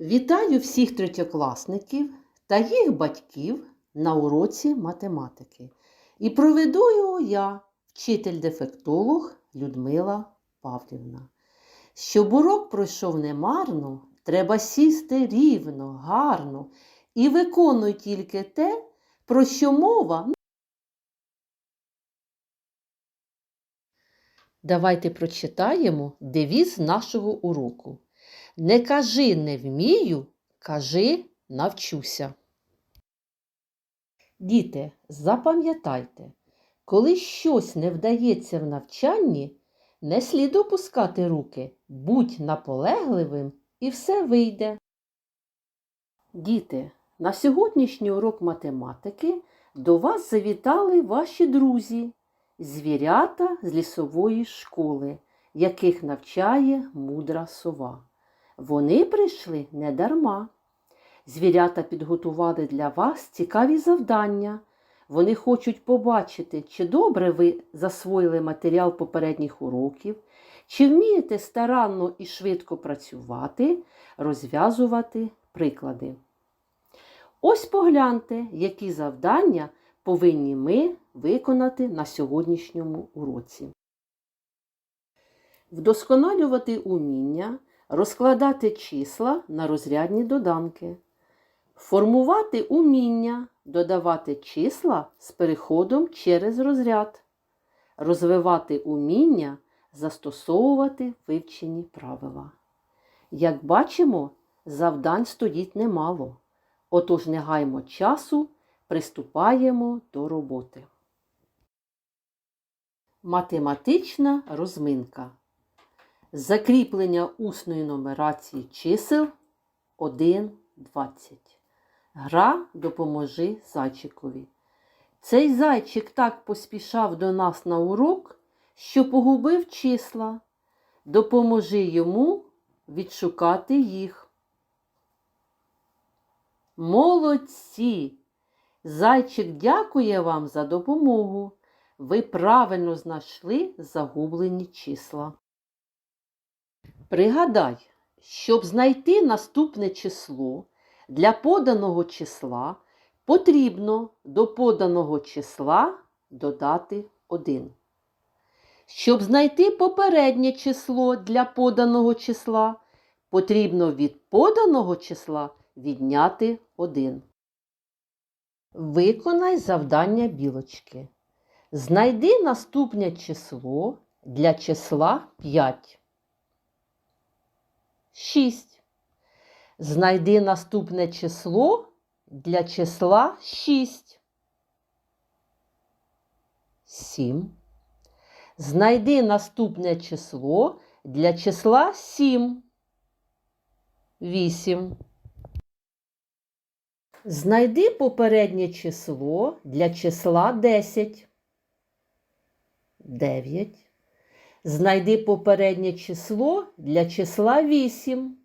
Вітаю всіх третьокласників та їх батьків на уроці математики. І проведу його я, вчитель-дефектолог Людмила Павлівна. Щоб урок пройшов немарно, треба сісти рівно, гарно і виконуй тільки те, про що мова. Давайте прочитаємо девіз нашого уроку. Не кажи не вмію, кажи навчуся. Діти, запам'ятайте, коли щось не вдається в навчанні, не слід опускати руки, будь наполегливим і все вийде. Діти, на сьогоднішній урок математики до вас завітали ваші друзі, звірята з лісової школи, яких навчає мудра сова. Вони прийшли не дарма. Звірята підготували для вас цікаві завдання. Вони хочуть побачити, чи добре ви засвоїли матеріал попередніх уроків, чи вмієте старанно і швидко працювати, розв'язувати приклади. Ось погляньте, які завдання повинні ми виконати на сьогоднішньому уроці. Вдосконалювати уміння розкладати числа на розрядні доданки, формувати уміння, додавати числа з переходом через розряд, розвивати уміння, застосовувати вивчені правила. Як бачимо, завдань стоїть немало. Отож не гаймо часу, приступаємо до роботи. Математична розминка. Закріплення усної нумерації чисел 1, 20. Гра допоможи зайчикові. Цей зайчик так поспішав до нас на урок, що погубив числа. Допоможи йому відшукати їх. Молодці! Зайчик дякує вам за допомогу. Ви правильно знайшли загублені числа. Пригадай, щоб знайти наступне число, для поданого числа потрібно до поданого числа додати 1. Щоб знайти попереднє число для поданого числа, потрібно від поданого числа відняти 1. Виконай завдання білочки. Знайди наступне число для числа 5. 6. Знайди наступне число для числа 6. 7. Знайди наступне число для числа 7. 8. Знайди попереднє число для числа 10. 9. Знайди попереднє число для числа 8.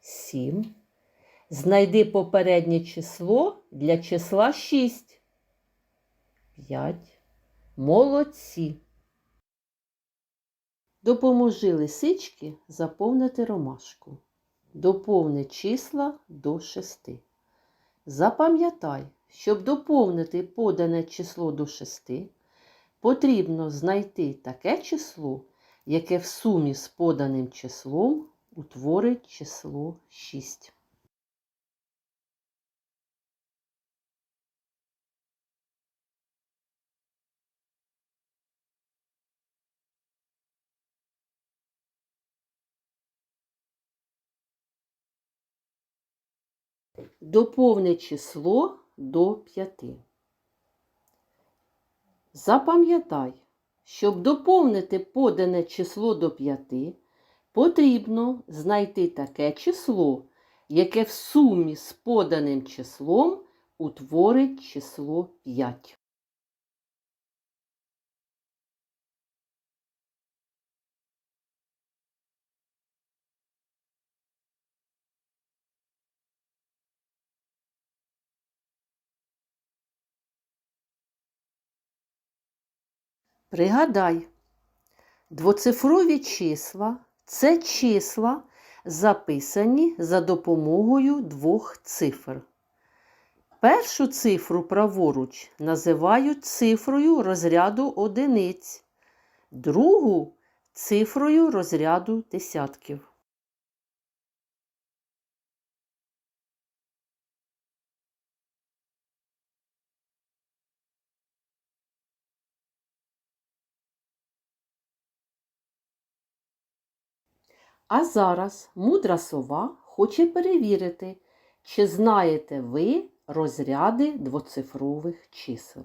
7. Знайди попереднє число для числа 6. 5. Молодці. Допоможи лисички заповнити ромашку. Доповни числа до 6. Запам'ятай, щоб доповнити подане число до 6, потрібно знайти таке число, яке в сумі з поданим числом утворить число 6. Доповни число до 5. Запам'ятай, щоб доповнити подане число до 5, потрібно знайти таке число, яке в сумі з поданим числом утворить число 5. Пригадай, двоцифрові числа це числа, записані за допомогою двох цифр. Першу цифру праворуч називають цифрою розряду одиниць, другу цифрою розряду десятків. А зараз мудра сова хоче перевірити, чи знаєте ви розряди двоцифрових чисел.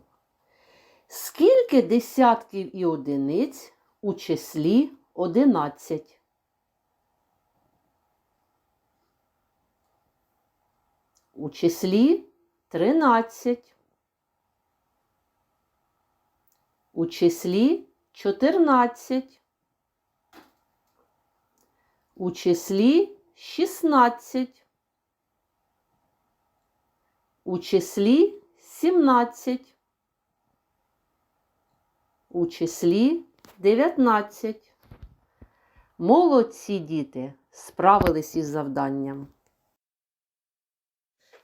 Скільки десятків і одиниць у числі 11? У числі 13. У числі 14. У числі 16. У числі 17. У числі 19. Молодці діти справились із завданням.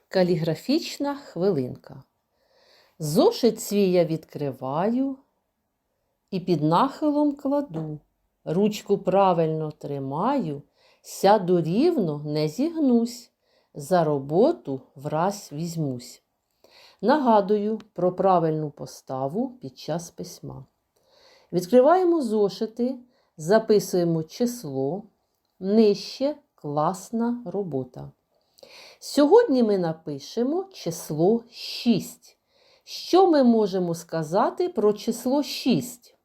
Каліграфічна хвилинка. Зошит свій я відкриваю і під нахилом кладу. Ручку правильно тримаю, сяду рівно, не зігнусь, за роботу враз візьмусь. Нагадую про правильну поставу під час письма. Відкриваємо зошити, записуємо число, нижче класна робота. Сьогодні ми напишемо число 6. Що ми можемо сказати про число 6?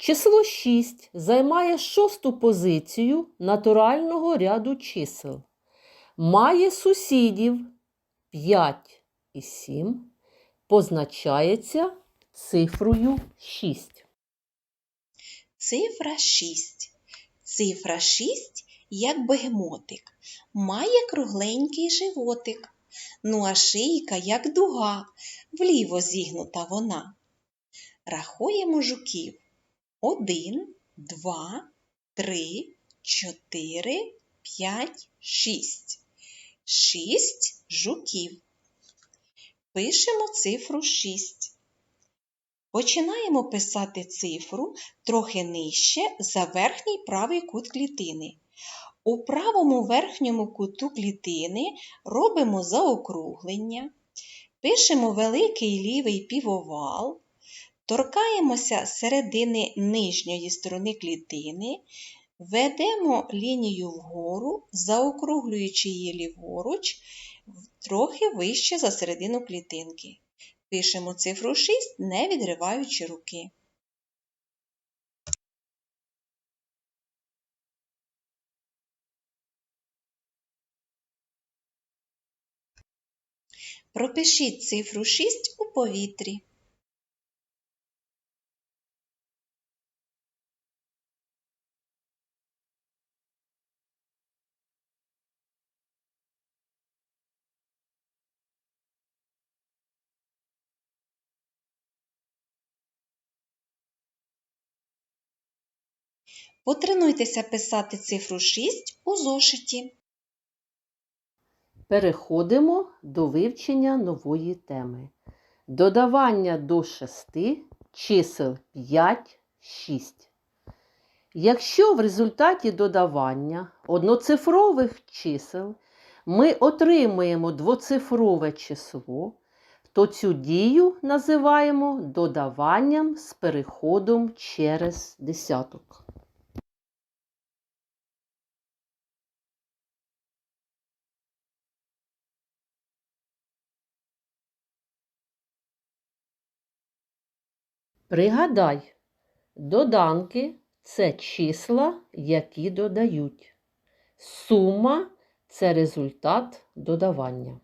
Число 6 займає шосту позицію натурального ряду чисел. Має сусідів 5 і 7, позначається цифрою 6. Цифра 6. Цифра 6 як бегемотик, має кругленький животик. Ну а шийка, як дуга, вліво зігнута вона. Рахуємо жуків. Один, два, три, чотири, п'ять, шість. Шість жуків. Пишемо цифру 6. Починаємо писати цифру трохи нижче за верхній правий кут клітини. У правому верхньому куту клітини робимо заокруглення, пишемо великий лівий півовал, торкаємося середини нижньої сторони клітини, ведемо лінію вгору, заокруглюючи її ліворуч, трохи вище за середину клітинки. Пишемо цифру 6, не відриваючи руки. Пропишіть цифру 6 у повітрі. Потренуйтеся писати цифру 6 у зошиті. Переходимо до вивчення нової теми. Додавання до 6 чисел 5, 6. Якщо в результаті додавання одноцифрових чисел ми отримуємо двоцифрове число, то цю дію називаємо додаванням з переходом через десяток. Пригадай, доданки це числа, які додають. Сума це результат додавання.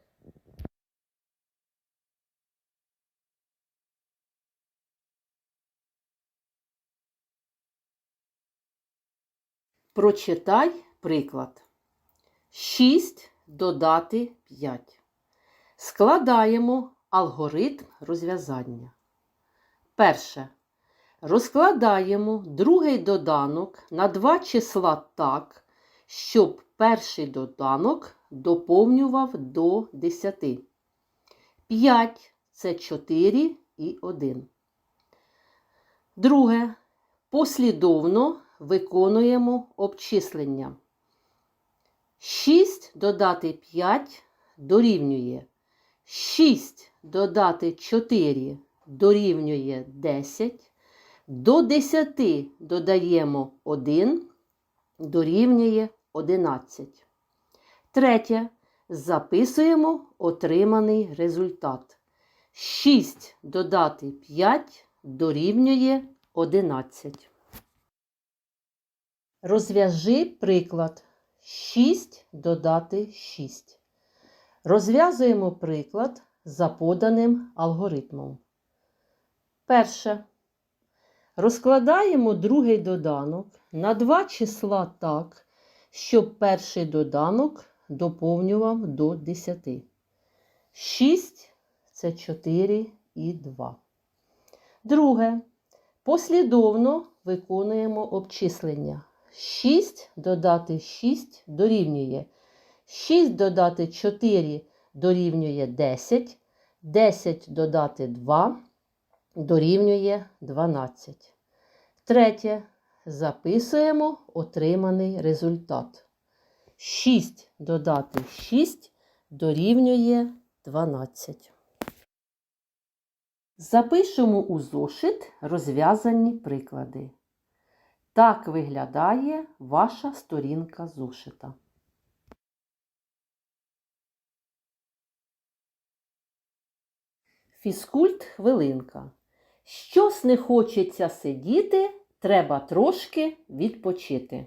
Прочитай приклад. 6 додати 5. Складаємо алгоритм розв'язання. Перше. Розкладаємо другий доданок на два числа так, щоб перший доданок доповнював до 10. 5 це 4 і 1. Друге. Послідовно виконуємо обчислення. 6 додати 5 дорівнює. 6 додати 4 дорівнює 10. До 10 додаємо 1, дорівнює 11. Третє. Записуємо отриманий результат. 6 додати 5 дорівнює 11. Розв'яжи приклад. 6 додати 6. Розв'язуємо приклад за поданим алгоритмом. Перше. Розкладаємо другий доданок на два числа так, щоб перший доданок доповнював до 10. 6 це 4 і 2. Друге. Послідовно виконуємо обчислення. 6 додати 6 дорівнює. 6 додати 4 дорівнює 10. 10 додати 2 дорівнює 12. Третє. Записуємо отриманий результат. 6 додати 6 дорівнює 12. Запишемо у зошит розв'язані приклади. Так виглядає ваша сторінка зошита. Фізкульт хвилинка. Щось не хочеться сидіти, треба трошки відпочити.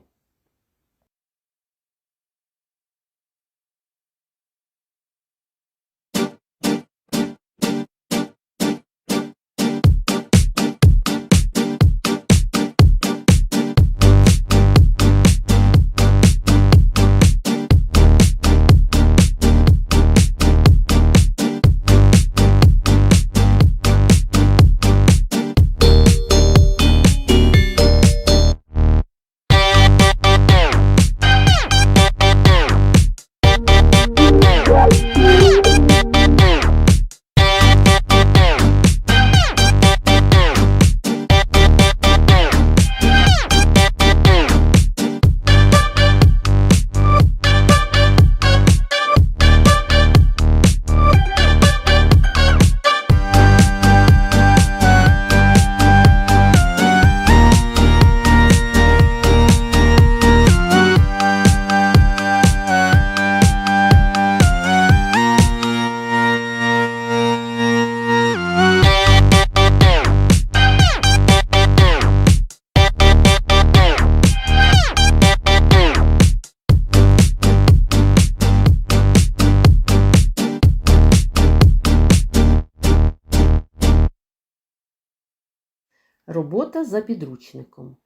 Робота за підручником.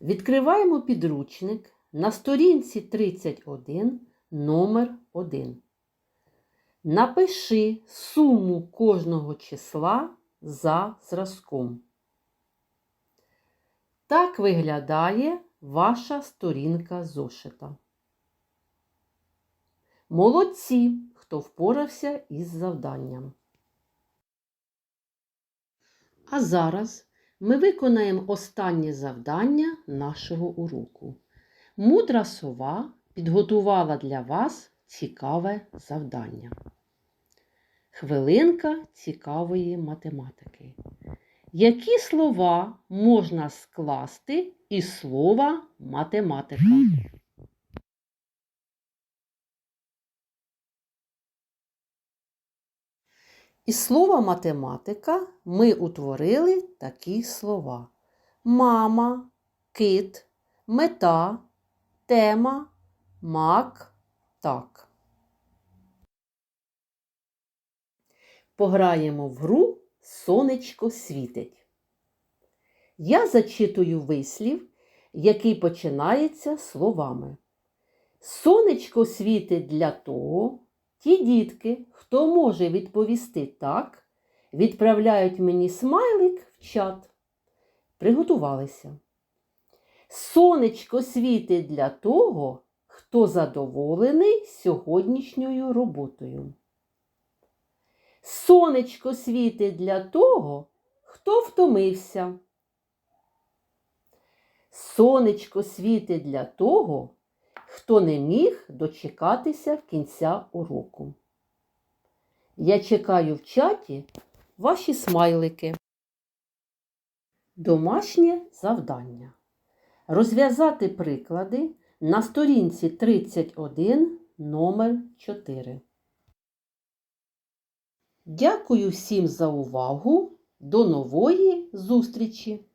Відкриваємо підручник на сторінці 31 номер 1. Напиши суму кожного числа за зразком. Так виглядає ваша сторінка зошита. Молодці, хто впорався із завданням. А зараз ми виконаємо останнє завдання нашого уроку. Мудра сова підготувала для вас цікаве завдання. Хвилинка цікавої математики. Які слова можна скласти із слова математика? Із слова математика ми утворили такі слова: мама, кит, мета, тема, мак, так. Пограємо в гру Сонечко світить. Я зачитую вислів, який починається словами. Сонечко світить для того, ті дітки, хто може відповісти так, відправляють мені смайлик в чат. Приготувалися. Сонечко світить для того, хто задоволений сьогоднішньою роботою. Сонечко світить для того, хто втомився. Сонечко світить для того, хто не міг дочекатися кінця уроку. Я чекаю в чаті ваші смайлики. Домашнє завдання. Розв'язати приклади на сторінці 31 номер 4. Дякую всім за увагу. До нової зустрічі!